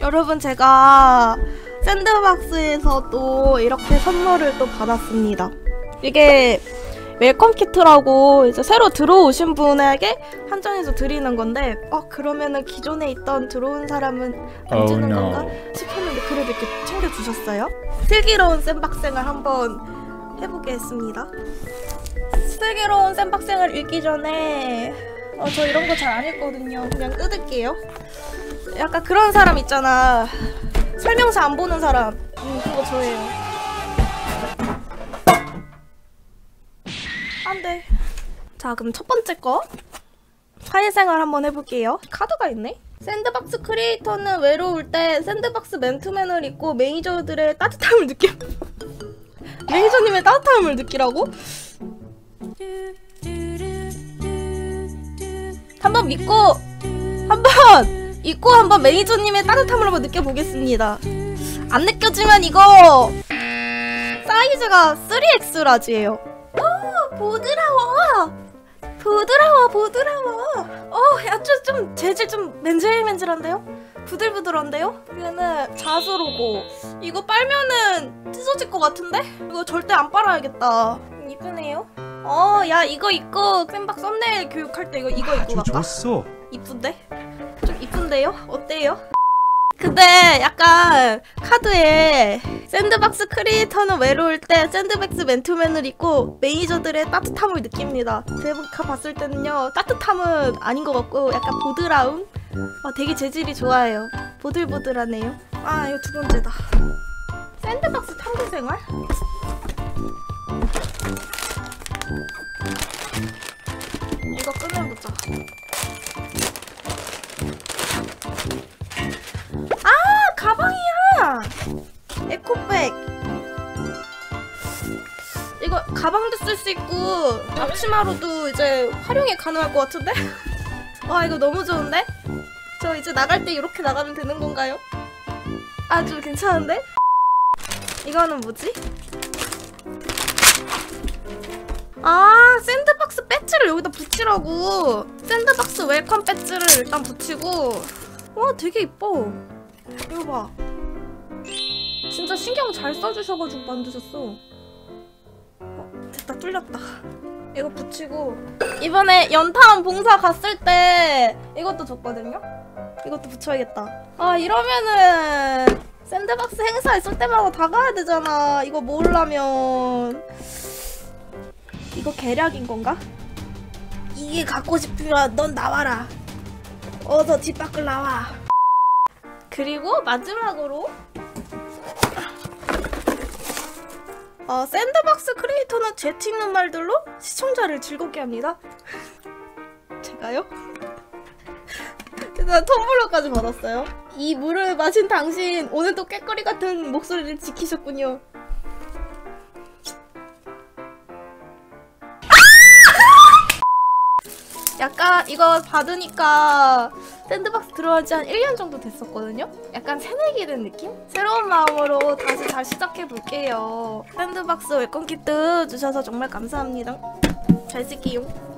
여러분 제가 샌드박스에서 또 이렇게 선물을 또 받았습니다. 이게 웰컴 키트라고 이제 새로 들어오신 분에게 한정해서 드리는 건데 어 그러면은 기존에 있던 들어온 사람은 안 Oh 주는 no. 건가 싶었는데 그래도 이렇게 챙겨주셨어요. 슬기로운 쌤박생을 한번 해보겠습니다. 슬기로운 쌤박생을 읽기 전에 어, 저 이런 거 잘 안 읽거든요. 그냥 뜯을게요. 약간 그런 사람 있잖아. 설명서 안 보는 사람. 음, 그거 저예요. 안 돼. 자, 그럼 첫 번째 거. 사회생활 한번 해볼게요. 카드가 있네? 샌드박스 크리에이터는 외로울 때 샌드박스 맨투맨을 입고 매니저들의 따뜻함을 느끼 매니저님의 따뜻함을 느끼라고? 한번 믿고 한번 입고 한번 매니저님의 따뜻함을 한번 느껴보겠습니다. 안 느껴지면 이거 사이즈가 3X라지예요. 오 부드러워. 부드러워 부드러워. 어야좀 좀 재질 좀 맨질맨질한데요? 부들부들한데요? 이거는 자수로고 이거 빨면은 찢어질 것 같은데? 이거 절대 안 빨아야겠다. 음, 이쁘네요. 어, 야 이거 입고 쌤박 썸네일 교육할 때 이거 이거 입고 아주 갈까? 좋았어. 이쁜데? 좀 이쁜데요? 어때요? 근데 약간 카드에 샌드박스 크리에이터는 외로울 때 샌드박스 맨투맨을 입고 매니저들의 따뜻함을 느낍니다. 제가 봤을 때는요 따뜻함은 아닌 것 같고 약간 보드라움? 어, 되게 재질이 좋아요. 보들보들하네요. 아 이거 두 번째다. 샌드박스 탐구 생활? 이거 가방도 쓸 수 있고 앞치마로도 이제 활용이 가능할 것 같은데? 와 이거 너무 좋은데? 저 이제 나갈 때 이렇게 나가면 되는 건가요? 아주 괜찮은데? 이거는 뭐지? 아 샌드박스 배지를 여기다 붙이라고. 샌드박스 웰컴 배지를 일단 붙이고. 와 되게 이뻐. 이거 봐. 진짜 신경 잘 써주셔가지고 만드셨어 뚫렸다. 이거 붙이고. 이번에 연탄 봉사 갔을 때 이것도 줬거든요? 이것도 붙여야겠다. 아 이러면은 샌드박스 행사 있을 때마다 다 가야 되잖아. 이거 모으려면. 이거 계략인 건가? 이게 갖고 싶으면 넌 나와라. 어서 집 밖을 나와. 그리고 마지막으로 어, 샌드박스 크리에이터는 재치 있는 말들로 시청자를 즐겁게 합니다. 제가요? 그래서 텀블러까지 받았어요. 이 물을 마신 당신 오늘도 깨거리 같은 목소리를 지키셨군요. 약간 이거 받으니까 샌드박스 들어간 지한 1년 정도 됐었거든요? 약간 새내기 된 느낌? 새로운 마음으로 다시 잘 시작해볼게요. 샌드박스 웰컴 키트 주셔서 정말 감사합니다. 잘 쓸게요.